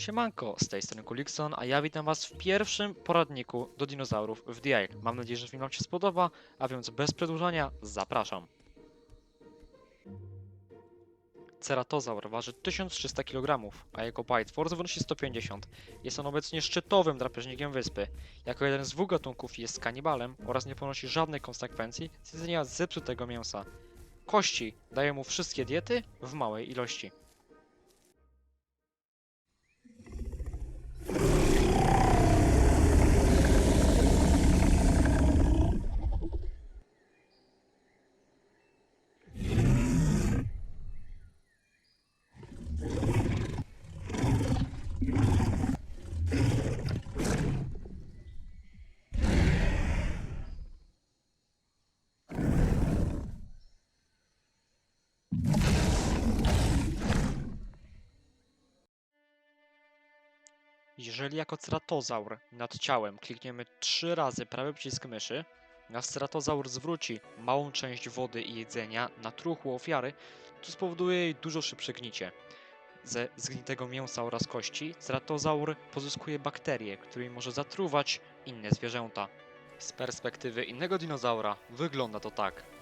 Siemanko, z tej strony Kulikson, a ja witam was w pierwszym poradniku do dinozaurów w The Isle. Mam nadzieję, że film wam się spodoba, a więc bez przedłużania zapraszam. Ceratozaur waży 1300 kg, a jego bite force wynosi 150. Jest on obecnie szczytowym drapieżnikiem wyspy. Jako jeden z dwóch gatunków jest kanibalem oraz nie ponosi żadnej konsekwencji z jedzenia zepsutego mięsa. Kości dają mu wszystkie diety w małej ilości. Jeżeli jako ceratozaur nad ciałem klikniemy trzy razy prawy przycisk myszy, nasz ceratozaur zwróci małą część wody i jedzenia na truchło ofiary, co spowoduje jej dużo szybsze gnicie. Ze zgnitego mięsa oraz kości ceratozaur pozyskuje bakterie, którymi może zatruwać inne zwierzęta. Z perspektywy innego dinozaura wygląda to tak.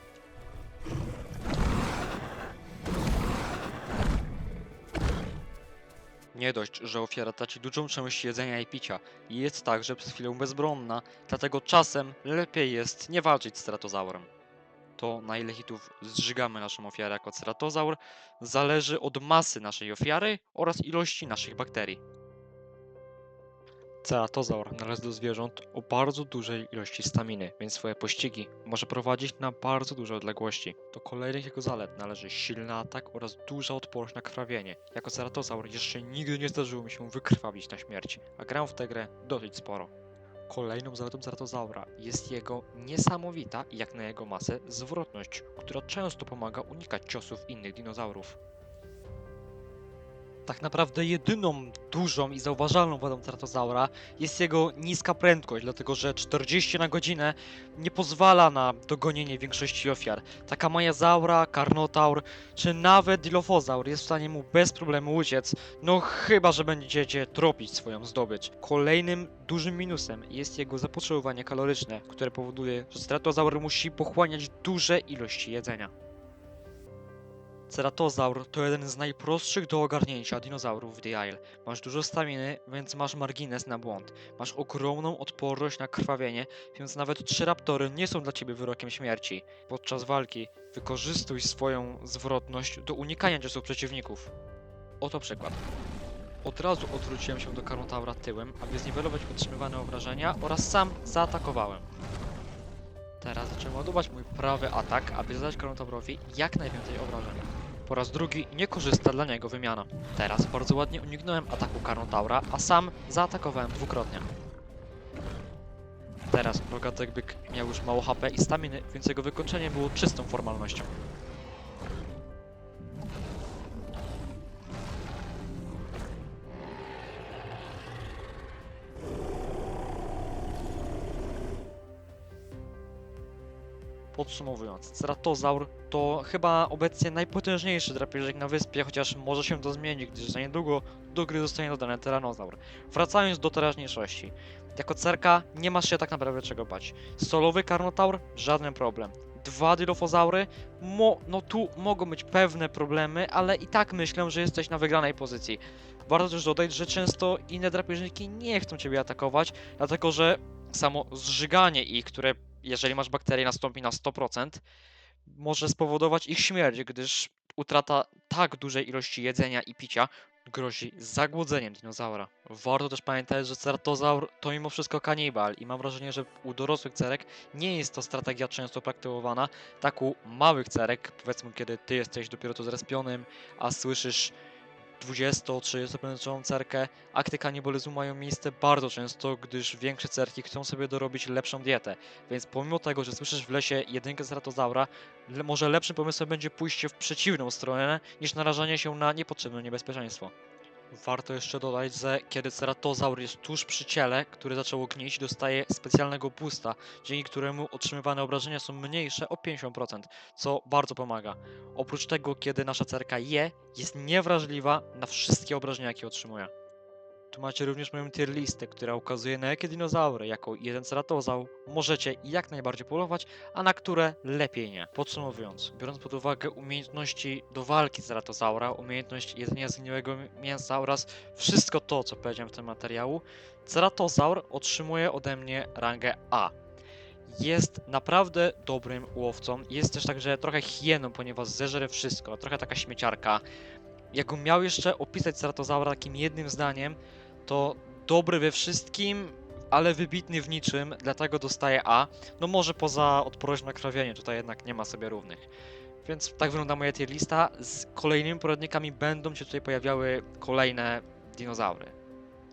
Nie dość, że ofiara traci dużą część jedzenia i picia i jest także przez chwilę bezbronna, dlatego czasem lepiej jest nie walczyć z ceratozaurem. To na ile hitów zżygamy naszą ofiarę jako ceratozaur zależy od masy naszej ofiary oraz ilości naszych bakterii. Ceratozaur należy do zwierząt o bardzo dużej ilości staminy, więc swoje pościgi może prowadzić na bardzo duże odległości. Do kolejnych jego zalet należy silny atak oraz duża odporność na krwawienie. Jako ceratozaur jeszcze nigdy nie zdarzyło mi się wykrwawić na śmierć, a gram w tę grę dosyć sporo. Kolejną zaletą ceratozaura jest jego niesamowita, jak na jego masę, zwrotność, która często pomaga unikać ciosów innych dinozaurów. Tak naprawdę jedyną dużą i zauważalną wadą ceratozaura jest jego niska prędkość, dlatego że 40 na godzinę nie pozwala na dogonienie większości ofiar. Taka majazaura, karnotaur czy nawet dilofozaur jest w stanie mu bez problemu uciec, no chyba, że będziecie tropić swoją zdobycz. Kolejnym dużym minusem jest jego zapotrzebowanie kaloryczne, które powoduje, że ceratozaur musi pochłaniać duże ilości jedzenia. Ceratozaur to jeden z najprostszych do ogarnięcia dinozaurów w The Isle. Masz dużo staminy, więc masz margines na błąd. Masz ogromną odporność na krwawienie, więc nawet trzy raptory nie są dla ciebie wyrokiem śmierci. Podczas walki wykorzystuj swoją zwrotność do unikania ciosów przeciwników. Oto przykład. Od razu odwróciłem się do Karnotaura tyłem, aby zniwelować otrzymywane obrażenia oraz sam zaatakowałem. Teraz zacząłem ładować mój prawy atak, aby zadać Karnotaurowi jak najwięcej obrażeń. Po raz drugi niekorzystna dla niego wymiana. Teraz bardzo ładnie uniknąłem ataku Karnotaura, a sam zaatakowałem dwukrotnie. Teraz rogatek byk miał już mało HP i staminy, więc jego wykończenie było czystą formalnością. Podsumowując, Ceratozaur to chyba obecnie najpotężniejszy drapieżnik na wyspie, chociaż może się to zmienić, gdyż za niedługo do gry zostanie dodany Tyrannozaur. Wracając do teraźniejszości. Jako cerka nie masz się tak naprawdę czego bać. Solowy Karnotaur? Żaden problem. Dwa Dilofozaury? Mo no tu mogą być pewne problemy, ale i tak myślę, że jesteś na wygranej pozycji. Warto też dodać, że często inne drapieżniki nie chcą Ciebie atakować, dlatego że samo zżyganie ich, które jeżeli masz bakterie nastąpi na 100%, może spowodować ich śmierć, gdyż utrata tak dużej ilości jedzenia i picia grozi zagłodzeniem dinozaura. Warto też pamiętać, że ceratozaur to mimo wszystko kanibal i mam wrażenie, że u dorosłych cerek nie jest to strategia często praktykowana, tak u małych cerek, powiedzmy kiedy ty jesteś dopiero tu zrespionym, a słyszysz 20-30 cerkę, akty kanibalizmu mają miejsce bardzo często, gdyż większe cerki chcą sobie dorobić lepszą dietę. Więc pomimo tego, że słyszysz w lesie jedynkę ceratozaura, le może lepszym pomysłem będzie pójście w przeciwną stronę, niż narażanie się na niepotrzebne niebezpieczeństwo. Warto jeszcze dodać, że kiedy ceratozaur jest tuż przy ciele, które zaczęło gnić, dostaje specjalnego boosta, dzięki któremu otrzymywane obrażenia są mniejsze o 50%, co bardzo pomaga. Oprócz tego, kiedy nasza cerka je, jest niewrażliwa na wszystkie obrażenia, jakie otrzymuje. Tu macie również moją tier listę, która ukazuje na jakie dinozaury jako jeden ceratozaur możecie jak najbardziej polować, a na które lepiej nie. Podsumowując, biorąc pod uwagę umiejętności do walki ceratozaura, umiejętność jedzenia zgniłego mięsa oraz wszystko to, co powiedziałem w tym materiału, ceratozaur otrzymuje ode mnie rangę A. Jest naprawdę dobrym łowcą. Jest też także trochę hieną, ponieważ zeżre wszystko. Trochę taka śmieciarka. Jakbym miał jeszcze opisać ceratozaura takim jednym zdaniem, to dobry we wszystkim, ale wybitny w niczym, dlatego dostaje A. No może poza odpornością na krwawienie, tutaj jednak nie ma sobie równych. Więc tak wygląda moja tier lista. Z kolejnymi poradnikami będą się tutaj pojawiały kolejne dinozaury.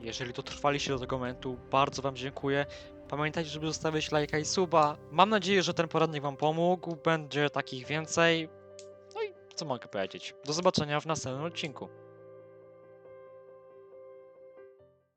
Jeżeli dotrwaliście do tego momentu, bardzo Wam dziękuję. Pamiętajcie, żeby zostawić lajka i suba. Mam nadzieję, że ten poradnik Wam pomógł. Będzie takich więcej. Co mogę powiedzieć? Do zobaczenia w następnym odcinku.